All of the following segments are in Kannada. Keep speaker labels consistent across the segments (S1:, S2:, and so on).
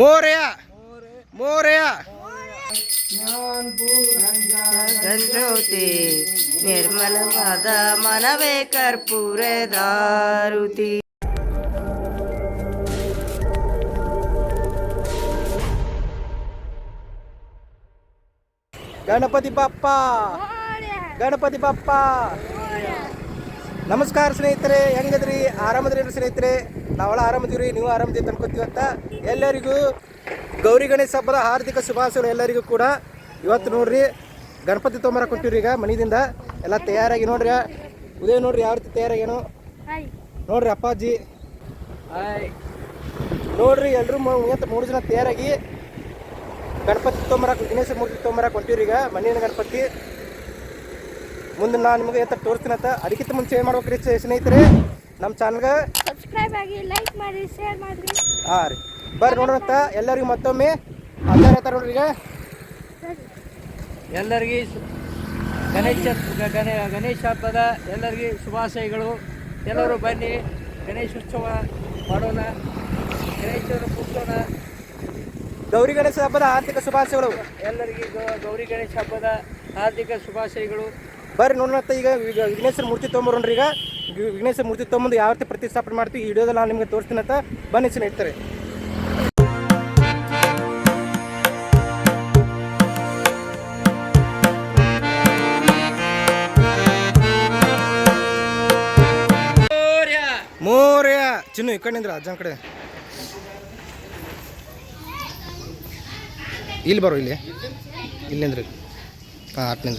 S1: ಮೋರ್ಯ. ಮೋರ್ಯ.
S2: ಜ್ಯೋತಿ ನಿರ್ಮಲವಾದ ಮನವೇ ಕರ್ಪೂರ ದಾರುತಿ
S1: ಗಣಪತಿ ಬಪ್ಪ. ಗಣಪತಿ ಬಪ್ಪ. ನಮಸ್ಕಾರ ಸ್ನೇಹಿತರೆ ಹೆಂಗದ್ರಿ? ಆರಾಮದ್ರಿ ಸ್ನೇಹಿತರೆ? ನಾವೆಲ್ಲ ಆರಾಮದೀವ್ರಿ ನೀವು ಆರಾಮದಿ ಅಂತ ಎಲ್ಲರಿಗೂ ಗೌರಿ ಗಣೇಶ ಹಬ್ಬದ ಹಾರ್ದಿಕ ಶುಭಾಶಯಗಳು ಎಲ್ಲರಿಗೂ ಕೂಡ. ಇವತ್ತು ನೋಡ್ರಿ ಗಣಪತಿ ತೊಂಬರಕ್ಕೆ ಕೊಟ್ಟಿವ್ರಿ ಈಗ ಮನೆಯಿಂದ ಎಲ್ಲ ತಯಾರಾಗಿ ನೋಡ್ರಿ ಉದಯ ನೋಡ್ರಿ ಯಾವ ರೀತಿ ತಯಾರಾಗೇನು ನೋಡ್ರಿ ಅಪ್ಪಾಜಿ. ನೋಡ್ರಿ ಎಲ್ಲರೂ ಮೂರು ಜನ ತಯಾರಾಗಿ ಗಣಪತಿ ತೊಂಬರಕ್ಕೆ ಗಣೇಶ ಮೂರ್ತಿ ತೊಂಬರಕ್ಕೆ ಹೊಂಟಿವ್ರಿ ಈಗ ಮನೆಯಿಂದ ಗಣಪತಿ. ಮುಂದೆ ನಾನು ನಿಮಗೆ ಎತ್ತ ತೋರಿಸ್ತೀನಂತ ಅದಕ್ಕಿಂತ ಮುಂಚೆ ಏನು ಮಾಡ್ಬೇಕ್ರಿ ರೀ ಸ್ನೇಹಿತರೆ? ನಮ್ಮ ಚಾನಲ್ಗೆ
S3: ಸಬ್ಸ್ಕ್ರೈಬ್ ಆಗಿ ಲೈಕ್ ಮಾಡಿ ಶೇರ್ ಮಾಡಿ.
S1: ಹಾಂ ರೀ. ಬರ್ರಿ ನೋಡೋಣ ಎಲ್ಲರಿಗೂ ಮತ್ತೊಮ್ಮೆ ಅಂದರೆ ಹೇಳ್ತಾರೆ ನೋಡ್ರಿ ಈಗ.
S4: ಎಲ್ಲರಿಗೆ ಗಣೇಶ ಗಣೇ ಗಣೇಶ ಹಬ್ಬದ ಎಲ್ಲರಿಗೆ ಶುಭಾಶಯಗಳು. ಎಲ್ಲರೂ ಬನ್ನಿ. ಗಣೇಶೋತ್ಸವ ಮಾಡೋಣ. ಗಣೇಶನ ಕೂತೋಣ
S1: ಗೌರಿ ಗಣೇಶ ಹಬ್ಬದ ಆರ್ಥಿಕ ಶುಭಾಶಯಗಳು.
S4: ಎಲ್ಲರಿಗೆ ಗೌ- ಗೌರಿ ಗಣೇಶ ಹಬ್ಬದ ಆರ್ಥಿಕ ಶುಭಾಶಯಗಳು.
S1: ಬರ್ರಿ ನೋಡೋಣ ಈಗ. ಈಗ ವಿಘ್ನೇಶ್ವರ ಮೂರ್ತಿ ತೊಗೊಂಬರೋಣ್ರಿ ಈಗ. ವಿಘ್ನೇಶ್ವರ ಮೂರ್ತಿ ತಮ್ಮಂದು ಯಾವ ರೀತಿ ಪ್ರತಿಷ್ಠಾಪನೆ ಮಾಡ್ತೀವಿ ಈ ವಿಡಿಯೋದಲ್ಲಿ ನಾನು ನಿಮಗೆ ತೋರಿಸ್ತೀನಂತ ಬನ್ನಿ ಸ್ನೇಹಿತರೆ ಮೋರ್ಯ. ಚಿನ್ನು, ಈ ಕಡೆಯಿಂದ ಅಜ್ಜನ ಕಡೆ. ಇಲ್ಲಿ ಬರೋ, ಇಲ್ಲಿ. ಇಲ್ಲಿಂದ್ರಿ ಹಾಂ ಆಟ್ನಿಂದ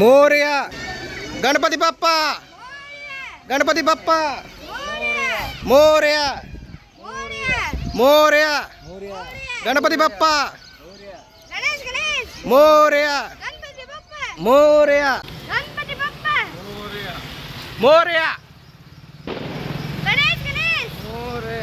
S1: ಮೋರ್ಯ ಗಣಪತಿ ಬಪ್ಪ ಗಣಪತಿ ಬಪ್ಪ ಮೋರ್ಯ ಮೋರ್ಯ ಗಣಪತಿ ಬಪ್ಪ
S3: ಗಣೇಶ್ ಗಣೇಶ್
S1: ಮೋರ್ಯ
S3: ಗಣಪತಿ ಬಪ್ಪ
S1: ಮೋರ್ಯ
S3: ಗಣಪತಿ ಬಪ್ಪ
S1: ಮೋರ್ಯ
S3: ಗಣೇಶ್ ಗಣೇಶ್
S1: ಮೋರ್ಯ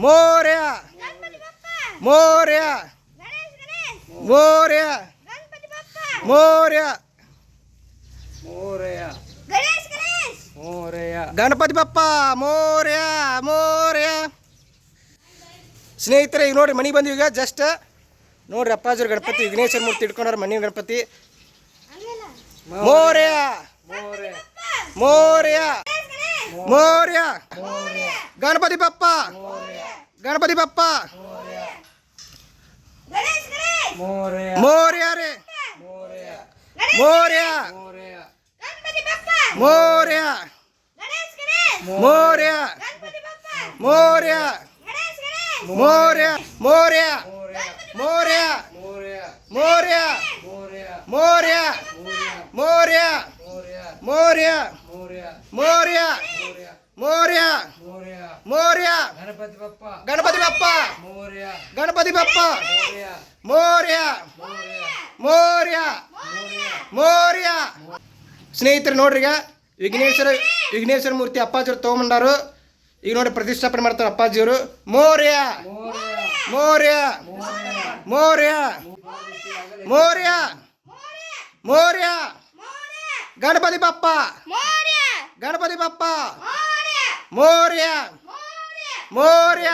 S1: ಮೋರ್ಯ. ಮೋರ್ಯ ಮೋರ್ಯ.
S3: ಗಣೇಶ್ ಗಣೇಶ್.
S1: ಮೋರ್ಯ. ಮೋರ್ಯ.
S3: ಗಣೇಶ್ ಗಣೇಶ್. ಗಣಪತಿ ಬಪ್ಪ
S1: ಮೋರ್ಯ ಮೋರ್ಯ. ಸ್ನೇಹಿತರೆ ಈಗ ನೋಡ್ರಿ ಮನೆಗೆ ಬಂದೀವಿ ಈಗ ಜಸ್ಟ್ ನೋಡ್ರಿ ಅಪ್ಪಾಜಿರ ಗಣಪತಿ ವಿಘ್ನೇಶ್ವರ ಮೂರ್ತಿ ಇಟ್ಕೊಂಡ್ರ ಮನೆ ಗಣಪತಿ. ಮೋರ್ಯ. ಮೋರ್ಯ. मोर्या. गणपती बाप्पा. गणपती बाप्पा.
S3: मोर्या. रे.
S1: मोर्या. मोर्या. मोर्या.
S3: मोर्या. मोर्या.
S1: मोर्या.
S3: मोर्या. मोर्या.
S1: ಮೌರ್ಯ ಮೌರ್ಯ ಮೌರ್ಯ ಮೌರ್ಯ ಮೌರ್ಯ ಮೌರ್ಯ
S4: ಗಣಪತಿ ಬಪ್ಪ
S1: ಗಣಪತಿ ಬಪ್ಪ
S4: ಮೌರ್ಯ
S1: ಗಣಪತಿ ಬಪ್ಪ
S4: ಮೌರ್ಯ
S1: ಮೌರ್ಯ ಸ್ನೇಹಿತರು ನೋಡ್ರಿ ಈಗ ವಿಘ್ನೇಶ್ವರ ವಿಘ್ನೇಶ್ವರ ಮೂರ್ತಿ ಅಪ್ಪಾಜಿಯವರು ತೊಗೊಂಬಂಡಾರು ಈಗ ನೋಡಿ ಪ್ರತಿಷ್ಠಾಪನೆ ಮಾಡ್ತಾರೆ ಅಪ್ಪಾಜಿಯವರು ಮೌರ್ಯ ಮೌರ್ಯ ಮೌರ್ಯ ಮೋರ್ಯ. ಮೌರ್ಯ. ಗಣಪತಿ ಬಪ್ಪ. ಗಣಪತಿ ಬಪ್ಪ.
S3: ಮೌರ್ಯ.
S1: ಮೌರ್ಯ.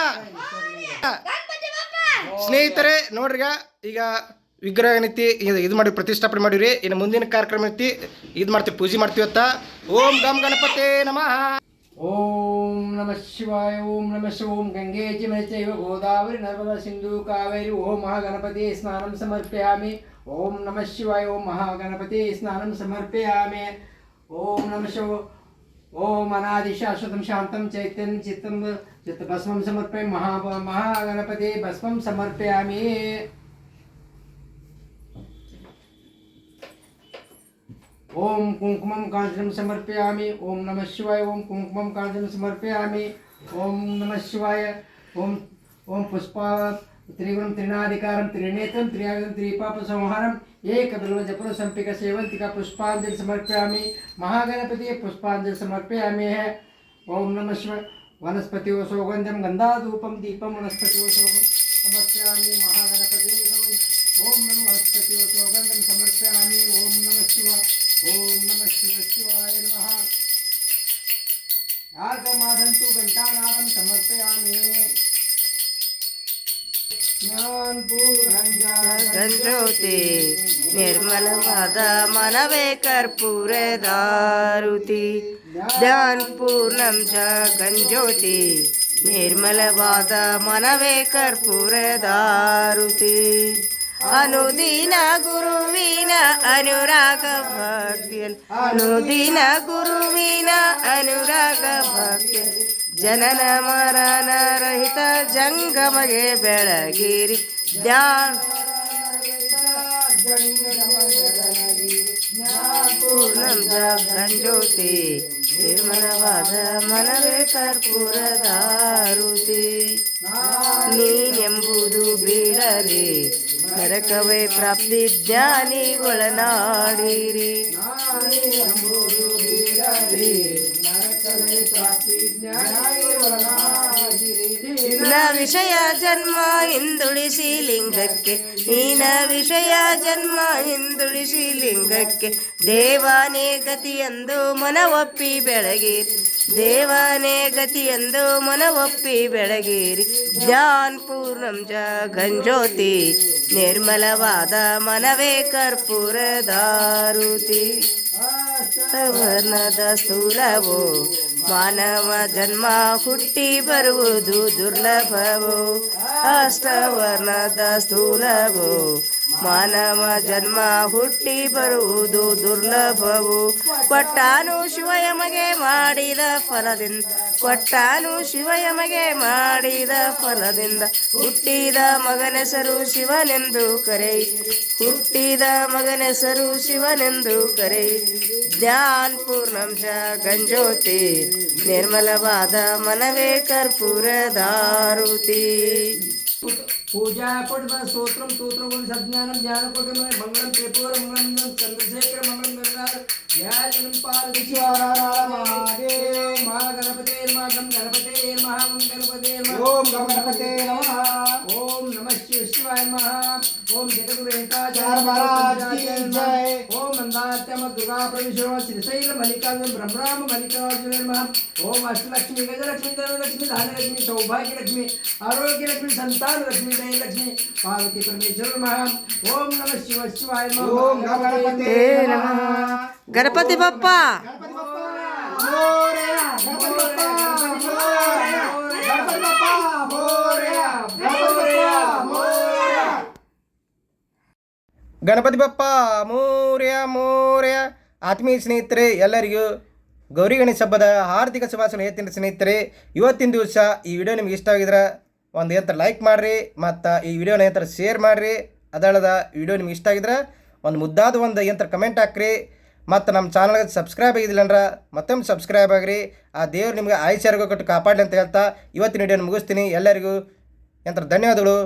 S1: ಸ್ನೇಹಿತರೆ ನೋಡ್ರಿಗ ಈಗ ವಿಗ್ರಹ ಏನೈತಿ ಇದು ಇದು ಮಾಡಿ ಪ್ರತಿಷ್ಠಾಪನೆ ಮಾಡಿವ್ರಿ. ಇನ್ನು ಮುಂದಿನ ಕಾರ್ಯಕ್ರಮ ಐತಿ ಇದು ಮಾಡ್ತೀವಿ, ಪೂಜೆ ಮಾಡ್ತೀವಿ ಅಂತ. ಓಂ ಗಮ್ ಗಣಪತಿ ನಮಃ.
S4: ಓಂ ఓం నమ శివాయ ఓం నమ శివం గంగే చైవ గోదావరి నర్మద సింధు కావేరి ఓ మహాగణపతి స్నానం సమర్పయామి. ఓం నమ శివాయ ఓం మహాగణపతి స్నానం సమర్పయామి. ఓం నమ శివ ఓం అనాది శాశ్వతం శాంతం చైతన్యం చిత్తం చిత్తభస్మం సమర్పయ మహా మహాగణపతి భస్మం సమర్పయామి. ओम कुंकुम कांचनं समर्पयामि। ओम नमः शिवाय, ओम कुंकुम कांचन समर्पयामि। ओम नमः शिवाय, ओम ओम पुष्पा त्रिगुणं त्रिनाधिकारं त्रिनेत्रं त्रियागं त्रिपापसंहारं एकबिल्वजपुरसम्पिक सेवन्तिका पुष्पाञ्जलि समर्पयामि। महागणपतिये पुष्पाञ्जलि समर्पयामि। है ओम नमः शिवाय। वनस्पति सौगंधम गन्धाधूपं दीपम वनस्पति समर्पया समर्पयामि। महागणपतिये ओम नमः वनस्पतियो सौगन्धं समर्पयामि ओम नम शिवा ಓಂ ನಮಃ ಶಿವ ಓಂ ನಮಃ ಶಿವ ಶಿವಾಯ ನಮಃ ಯಾರ್ಗಮಾದಂತು ಘಂಟಾನಾದಂ ಸಮರ್ಪಯಾಮಿ
S2: ಗಂಜ್ಯೋತಿ ನಿರ್ಮಲವಾದ ಮನವೇ ಕರ್ಪೂರ ದಾರುತಿ ಧ್ಯಾನ್ ಪೂರ್ಣಂ ಜ ಗಂಜ್ಯೋತಿ ನಿರ್ಮಲವಾದ ಮನವೇ ಕರ್ಪೂರ ದಾರುತಿ ಅನುದಿನ ಗುರುವಿನ ಅನುರಾಗ ಭಕ್ತಿಯಲ್ ಅನುದಿನ ಗುರುವಿನ ಅನುರಾಗ ಭಕ್ತಿಯಲ್ ಜನನ ಮರಣ ರಹಿತ ಜಂಗಮಗೆ ಬೆಳಗಿರಿ ಧ್ಯಾನ ಪೂರ್ಣಂ ಗಂಜೋತಿ ನಿರ್ಮಲವಾದ ಮನವೇ ಕರ್ಪೂರದಾರುತಿ ನೀನೆಂಬುದು ಬೀಳರಿ ನರಕವೇ ಪ್ರಾಪ್ತಿ ಜ್ಞಾನಿಗೊಳನಾಡಿರಿ ನ ವಿಷಯ ಜನ್ಮ ಹಿಂದುಳಿಸಿ ಲಿಂಗಕ್ಕೆ ನೀನ ವಿಷಯ ಜನ್ಮ ಹಿಂದುಳಿಸಿ ಲಿಂಗಕ್ಕೆ, ದೇವಾನೇ ಗತಿಯೆಂದು ಮನವೊಪ್ಪಿ ಬೆಳಗಿರಿ. ದೇವಾನೇ ಗತಿಯೆಂದು ಮನವೊಪ್ಪಿ ಬೆಳಗಿರಿ. ಜ್ಞಾನ್ ಪೂರ್ಣಂ ಜ ಗಂಜೋತಿ ನಿರ್ಮಲವಾದ ಮನವೇ ಕರ್ಪೂರ ದಾರುತಿ ವರ್ಣದ ಸ್ಥೂಲವೋ ಮಾನವ ಜನ್ಮ ಹುಟ್ಟಿ ಬರುವುದು ದುರ್ಲಭವೋ. ಅಷ್ಟವರ್ಣದ ಸ್ಥೂಲವೋ ಮಾನವ ಜನ್ಮ ಹುಟ್ಟಿ ಬರುವುದು ದುರ್ಲಭವು. ಕೊಟ್ಟಾನು ಶಿವಯಮಗೆ ಮಾಡಿದ ಫಲದಿಂದ, ಕೊಟ್ಟಾನು ಶಿವಯಮಗೆ ಮಾಡಿದ ಫಲದಿಂದ. ಹುಟ್ಟಿದ ಮಗನೆಸರು ಶಿವನೆಂದು ಕರೆ ಹುಟ್ಟಿದ ಮಗನೆಸರು ಶಿವನೆಂದು ಕರೆ ಜ್ಞಾನ್ ಪೂರ್ಣಂಶ ಗಂಜೋತಿ ನಿರ್ಮಲವಾದ ಮನವೇ ಕರ್ಪೂರ
S4: పూజాపటి స్తోత్రం స్తోత్రం కొన్ని సజ్ఞానం జ్ఞానకోటి మంగళం త్రిపుర మంగళం చంద్రశేఖర మంగళం గంగాధర జయ జనం పార్వతి नम श्रीशैल मल्लिकार्जुन ब्रह्मराम मल्लिकार्जुन नम ओम अष्टलक्ष्मी गजलक्ष्मी धनलक्ष्मी धानलक्ष्मी सौभाग्य
S1: लक्ष्मी आरोग्य लक्ष्मी
S2: संतान लक्ष्मी दय लक्ष्मी
S1: पार्वती परमेश्वर नम ओम नम शिव शिवाय ओम गणपते नमः गणपति बप्पा गणपति बप्पा मोरिया मोरिया ಆತ್ಮೀಯ ಸ್ನೇಹಿತರೆ, ಎಲ್ಲರಿಗೂ ಗೌರಿ ಗಣೇಶ ಹಬ್ಬದ ಹಾರ್ದಿಕ ಶುಭಾಶಯ ಹೇಳ್ತೀನಿ ಸ್ನೇಹಿತರೆ, ಇವತ್ತಿನ ದಿವಸ ಈ ವಿಡಿಯೋ ನಿಮ್ಗೆ ಇಷ್ಟ ಆಗಿದ್ರೆ ಒಂದು ಏನಂತ ಲೈಕ್ ಮಾಡಿರಿ, ಮತ್ತು ಈ ವಿಡಿಯೋನ ಏನಂತ ಶೇರ್ ಮಾಡಿರಿ. ಅದಲ್ಲದ ವಿಡಿಯೋ ನಿಮ್ಗೆ ಇಷ್ಟ ಆಗಿದ್ರೆ ಒಂದು ಮುದ್ದಾದ ಒಂದು ಏನಂತ ಕಮೆಂಟ್ ಹಾಕ್ರಿ. ಮತ್ತು ನಮ್ಮ ಚಾನಲ್ಗೆ ಸಬ್ಸ್ಕ್ರೈಬ್ ಆಗಿದ್ದಿಲ್ಲ ಅಂದ್ರೆ ಮತ್ತೊಮ್ಮೆ ಸಬ್ಸ್ಕ್ರೈಬ್ ಆಗಿರಿ. ಆ ದೇವ್ರು ನಿಮಗೆ ಆಯುಷ್ಯ ಕೊಟ್ಟು ಕಾಪಾಡಲಿ ಅಂತ ಹೇಳ್ತಾ ಇವತ್ತಿನ ವಿಡಿಯೋನ ಮುಗಿಸ್ತೀನಿ. ಎಲ್ಲರಿಗೂ ಏನಂತ ಧನ್ಯವಾದಗಳು.